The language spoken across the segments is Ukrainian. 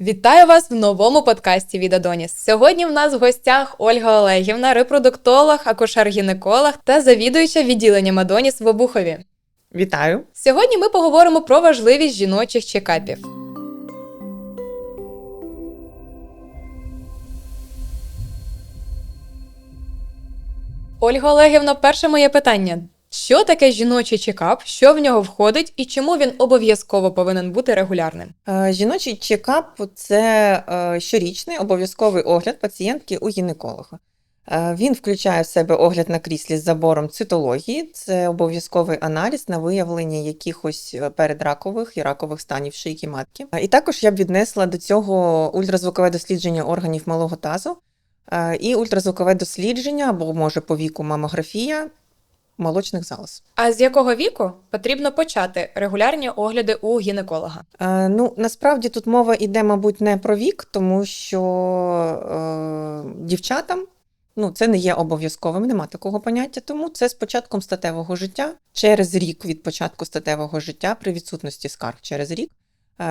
Вітаю вас в новому подкасті від Адоніс. Сьогодні в нас в гостях Ольга Олегівна, репродуктолог, акушер-гінеколог та завідуюча відділенням Адоніс в Обухові. Вітаю. Сьогодні ми поговоримо про важливість жіночих чекапів. Ольга Олегівна, перше моє питання: що таке жіночий чекап, що в нього входить і чому він обов'язково повинен бути регулярним? Е, Жіночий чекап це е, щорічний обов'язковий огляд пацієнтки у гінеколога. Е, Він включає в себе огляд на кріслі з забором цитології, це обов'язковий аналіз на виявлення якихось передракових і ракових станів шийки матки. І також я б віднесла до цього ультразвукове дослідження органів малого тазу і ультразвукове дослідження або може по віку мамографія молочних залоз. А з якого віку потрібно почати регулярні огляди у гінеколога? Е, Ну, насправді тут мова йде, мабуть, не про вік, тому що е, дівчатам ну, це не є обов'язковим, нема такого поняття. Тому це з початком статевого життя. Через рік від початку статевого життя, при відсутності скарг через рік,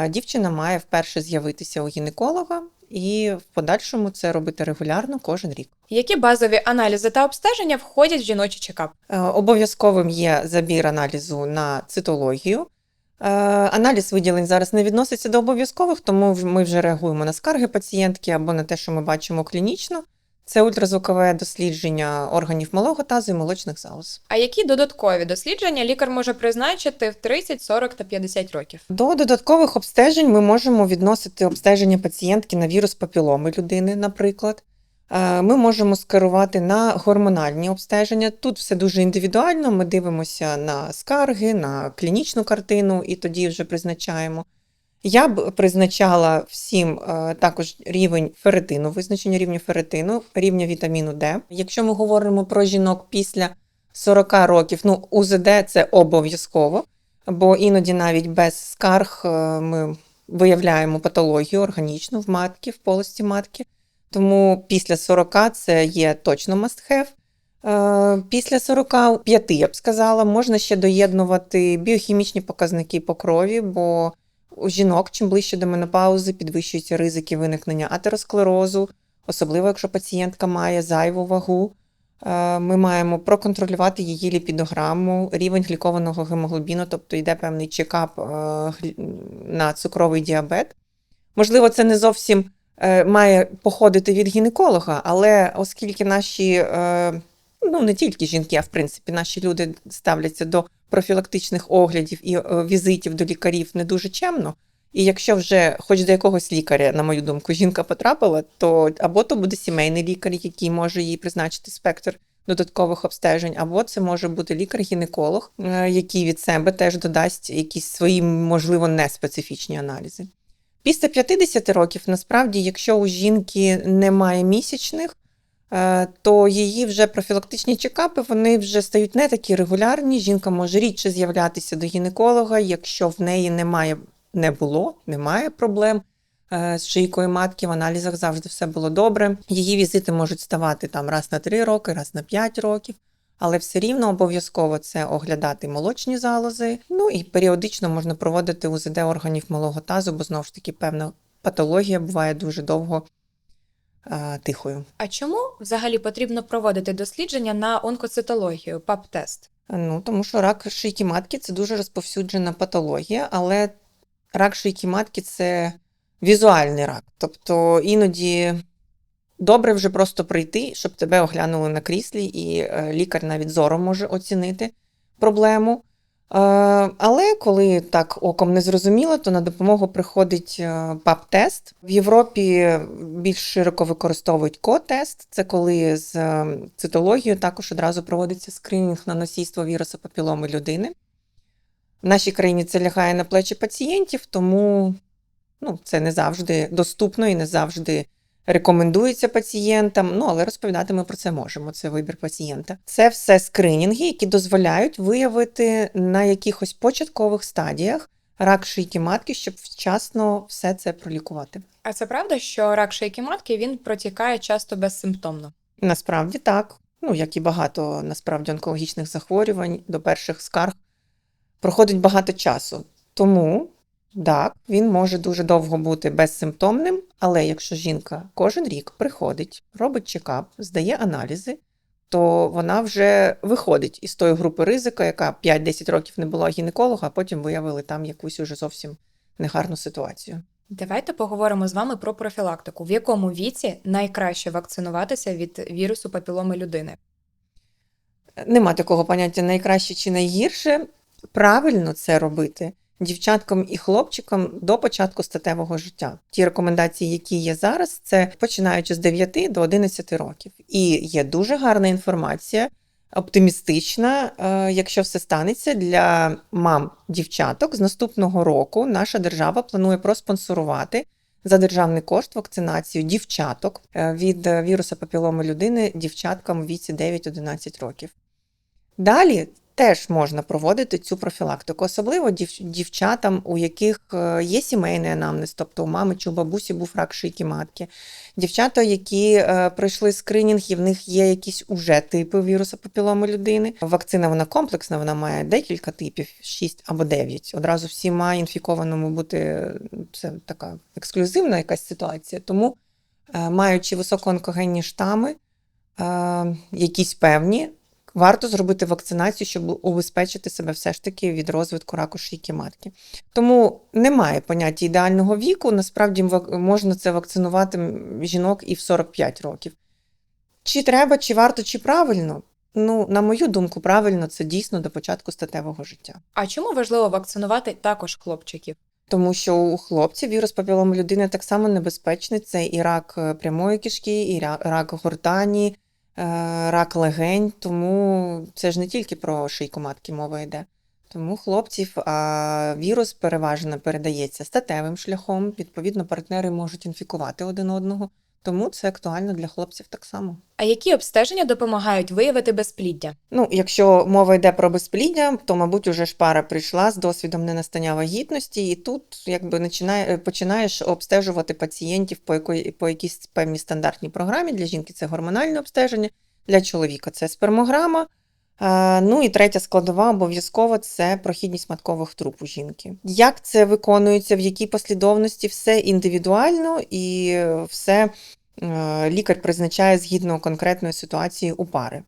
дівчина має вперше з'явитися у гінеколога і в подальшому це робити регулярно кожен рік. Які базові аналізи та обстеження входять в жіночий чекап? Е, Обов'язковим є забір аналізу на цитологію. Е, Аналіз виділень зараз не відноситься до обов'язкових, тому ми вже реагуємо на скарги пацієнтки або на те, що ми бачимо клінічно. Це ультразвукове дослідження органів малого тазу і молочних залоз. А які додаткові дослідження лікар може призначити в 30, 40 та 50 років? До додаткових обстежень ми можемо відносити обстеження пацієнтки на вірус папіломи людини, наприклад. Е, Ми можемо скерувати на гормональні обстеження. Тут все дуже індивідуально. Ми дивимося на скарги, на клінічну картину і тоді вже призначаємо. Я б призначала всім е, також рівень ферритину, визначення рівня ферритину, рівня вітаміну Д. Якщо ми говоримо про жінок після 40 років, ну УЗД це обов'язково бо іноді навіть без скарг е, ми виявляємо патологію органічну в матки, в полості матки. Тому після 40 це є точно must have. Е, Після 45, я б сказала, можна ще доєднувати біохімічні показники по крові, бо у жінок, чим ближче до менопаузи, підвищуються ризики виникнення атеросклерозу, особливо якщо пацієнтка має зайву вагу. Е, Ми маємо проконтролювати її ліпідограму, рівень глікованого гемоглобіну, тобто йде певний чекап е, на цукровий діабет. Можливо, це не зовсім е, має походити від гінеколога, але оскільки наші, ну не тільки жінки, а в принципі, наші люди ставляться до профілактичних оглядів і е, візитів до лікарів не дуже чемно. І якщо вже хоч до якогось лікаря, на мою думку, жінка потрапила, то або то буде сімейний лікар, який може їй призначити спектр додаткових обстежень, або це може бути лікар-гінеколог, е, який від себе теж додасть якісь свої, можливо, неспецифічні аналізи. Після 50 років, насправді, якщо у жінки немає місячних, то її вже профілактичні чекапи вони вже стають не такі регулярні. Жінка може рідше з'являтися до гінеколога, якщо в неї немає, не було, немає проблем е, з шийкою матки, в аналізах завжди все було добре. Її візити можуть ставати там раз на 3 роки, раз на 5 років. Але все рівно обов'язково це оглядати молочні залози. Ну і періодично можна проводити УЗД органів малого тазу, бо знову ж таки певна патологія буває дуже довго е, тихою. А чому взагалі потрібно проводити дослідження на онкоцитологію, ПАП-тест? Ну, тому що рак шийки матки це дуже розповсюджена патологія, але рак шийки матки це візуальний рак. Тобто іноді добре вже просто прийти, щоб тебе оглянули на кріслі, і е, лікар навіть зором може оцінити проблему. Е, Але коли так оком не зрозуміло, то на допомогу приходить е, ПАП-тест. В Європі більш широко використовують ко-тест. Це коли з е, цитологією також одразу проводиться скринінг на носійство вірусу папіломи людини. В нашій країні це лягає на плечі пацієнтів, тому ну, це не завжди доступно і не завжди рекомендується пацієнтам. Ну, але розповідати ми про це можемо. Це вибір пацієнта. Це все скринінги, які дозволяють виявити на якихось початкових стадіях рак шийки матки, щоб вчасно все це пролікувати. А це правда, що рак шийки матки він протікає часто безсимптомно? Насправді так. Ну, як і багато насправді онкологічних захворювань, до перших скарг проходить багато часу. Тому Так, він може дуже довго бути безсимптомним, але якщо жінка кожен рік приходить, робить чекап, здає аналізи, то вона вже виходить із тої групи ризика, яка 5-10 років не була гінеколога, а потім виявили там якусь уже зовсім негарну ситуацію. Давайте поговоримо з вами про профілактику. В якому віці найкраще вакцинуватися від вірусу папіломи людини? Нема такого поняття найкраще чи найгірше. Правильно це робити дівчаткам і хлопчикам до початку статевого життя. Ті рекомендації, які є зараз, це починаючи з 9 до 11 років. І є дуже гарна інформація, оптимістична, е, якщо все станеться для мам дівчаток з наступного року. Наша держава планує проспонсорувати. За державний кошт вакцинацію дівчаток е, від віруса папіломи людини дівчаткам у віці 9-11 років. Далі теж можна проводити цю профілактику, особливо дів- дівчатам, у яких е, є сімейний анамнез, тобто у мами чи у бабусі був рак шийки матки. Дівчата, які е, пройшли скринінг, і в них є якісь уже типи віруса папіломи людини. Вакцина вона комплексна, вона має декілька типів, 6 або 9. Одразу всіма інфікованому бути е, це така ексклюзивна якась ситуація. Тому, маючи високоонкогенні штами, якісь певні, варто зробити вакцинацію, щоб убезпечити себе все ж таки від розвитку раку шийки матки. Тому немає поняття ідеального віку. Насправді можна це вакцинувати жінок і в 45 років. Чи треба, чи варто, чи правильно? Ну, на мою думку, правильно це дійсно до початку статевого життя. А чому важливо вакцинувати також хлопчиків? Тому що у хлопців вірус папіломи людини так само небезпечний. Це і рак е, прямої кишки, і рак гортані, рак легень. Тому це ж не тільки про шийку матки мова йде. Тому хлопців а вірус переважно передається статевим шляхом. Відповідно, партнери можуть інфікувати один одного. Тому це актуально для хлопців так само. А які обстеження допомагають виявити безпліддя? Ну, якщо мова йде про безпліддя, то, мабуть, уже ж пара прийшла з досвідом ненастання вагітності, і тут якби починає, починаєш обстежувати пацієнтів по якої по якійсь певній стандартній програмі. Для жінки це гормональне обстеження, для чоловіка це спермограма. А, ну і третя складова обов'язково це прохідність маткових труб у жінки. Як це виконується, в якій послідовності, все індивідуально і е, все е, лікар призначає згідно конкретної ситуації у пари.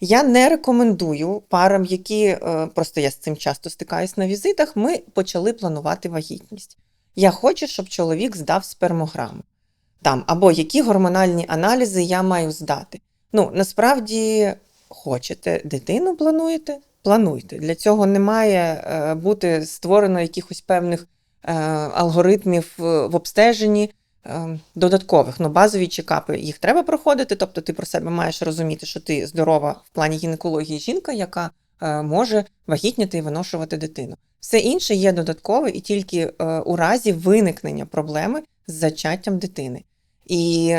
Я не рекомендую парам, які е, просто я з цим часто стикаюсь на візитах. Ми почали планувати вагітність. Я хочу, щоб чоловік здав спермограму. Там, або які гормональні аналізи я маю здати. Ну, насправді, хочете дитину плануєте? Плануйте. Для цього не має е, бути створено якихось певних е, алгоритмів е, в обстеженні додаткових. Ну, базові чекапи їх треба проходити. Тобто ти про себе маєш розуміти, що ти здорова в плані гінекології жінка, яка може вагітніти і виношувати дитину. Все інше є додаткове і тільки у разі виникнення проблеми з зачаттям дитини. І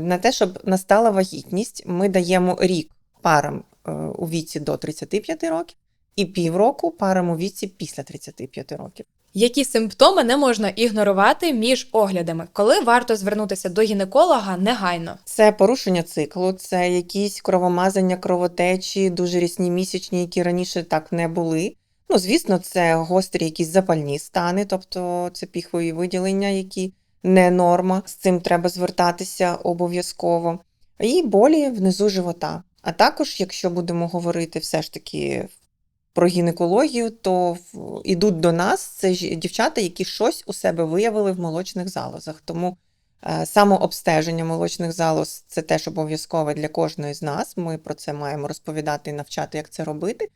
на те, щоб настала вагітність, ми даємо рік парам е, у віці до 35 років і півроку парам у віці після 35 років. Які симптоми не можна ігнорувати між оглядами? Коли варто звернутися до гінеколога негайно? Це порушення циклу, це якісь кровомазання, кровотечі, дуже рясні місячні, які раніше так не були. Ну, звісно, це гострі якісь запальні стани, тобто це піхвові виділення, які не норма. З цим треба звертатися обов'язково. І болі внизу живота. А також, якщо будемо говорити все ж таки про гінекологію, то ідуть до нас це жі- дівчата, які щось у себе виявили в молочних залозах. Тому Е, Самообстеження молочних залоз це теж обов'язкове для кожної з нас. Ми про це маємо розповідати і навчати, як це робити.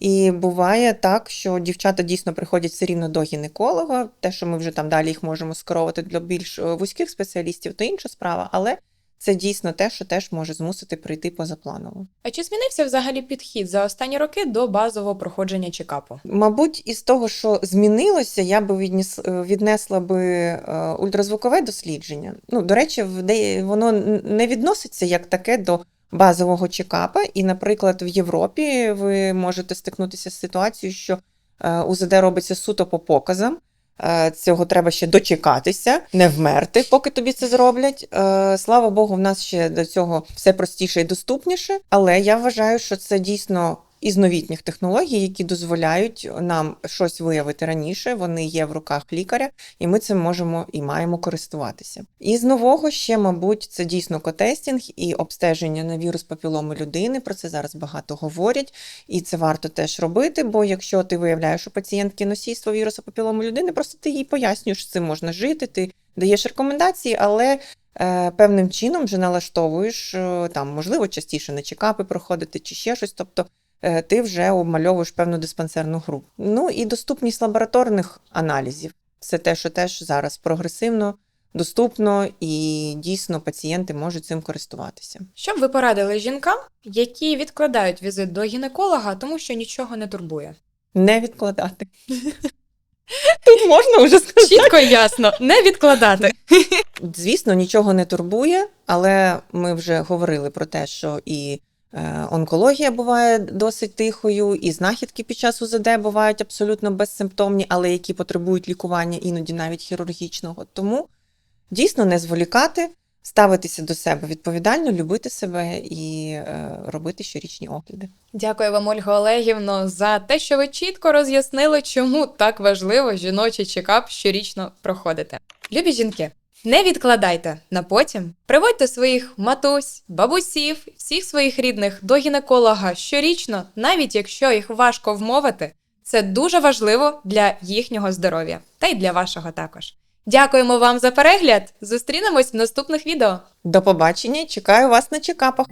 І буває так, що дівчата дійсно приходять все рівно до гінеколога. Те, що ми вже там далі їх можемо скеровувати для більш е, вузьких спеціалістів, то інша справа, але це дійсно те, що теж може змусити прийти позапланово. А чи змінився взагалі підхід за останні роки до базового проходження чекапу? Мабуть, із того, що змінилося, я би відніс, е, віднесла би е, ультразвукове дослідження. Ну, до речі, воно не відноситься як таке до базового чекапа. І, наприклад, в Європі ви можете стикнутися з ситуацією, що е, УЗД робиться суто по показам. Е, Цього треба ще дочекатися, не вмерти, поки тобі це зроблять. Е, Слава Богу, в нас ще до цього все простіше і доступніше. Але я вважаю, що це дійсно із новітніх технологій, які дозволяють нам щось виявити раніше. Вони є в руках лікаря, і ми цим можемо і маємо користуватися. І з нового ще, мабуть, це дійсно котестінг і обстеження на вірус папіломи людини. Про це зараз багато говорять, і це варто теж робити. Бо якщо ти виявляєш у пацієнтки носійство вірусу папіломи людини, просто ти їй пояснюєш, що цим можна жити. Ти даєш рекомендації, але е, певним чином вже налаштовуєш е, там, можливо, частіше на чекапи проходити чи ще щось. Тобто ти вже обмальовуєш певну диспансерну групу. Ну і доступність лабораторних аналізів. Це те, що теж зараз прогресивно, доступно і дійсно пацієнти можуть цим користуватися. Що б ви порадили жінкам, які відкладають візит до гінеколога, тому що нічого не турбує? Не відкладати. Тут можна вже сказати. Чітко і ясно, не відкладати. Звісно, нічого не турбує, але ми вже говорили про те, що і е, онкологія буває досить тихою, і знахідки під час УЗД бувають абсолютно безсимптомні, але які потребують лікування іноді навіть хірургічного. Тому дійсно не зволікати, ставитися до себе відповідально, любити себе і е, робити щорічні огляди. Дякую вам, Ольга Олегівно, за те, що ви чітко роз'яснили, чому так важливо жіночий чекап щорічно проходити. Любі жінки, не відкладайте на потім. Приводьте своїх матусь, бабусів, всіх своїх рідних до гінеколога щорічно, навіть якщо їх важко вмовити. Це дуже важливо для їхнього здоров'я та й для вашого також. Дякуємо вам за перегляд. Зустрінемось в наступних відео. До побачення, чекаю вас на чекапах.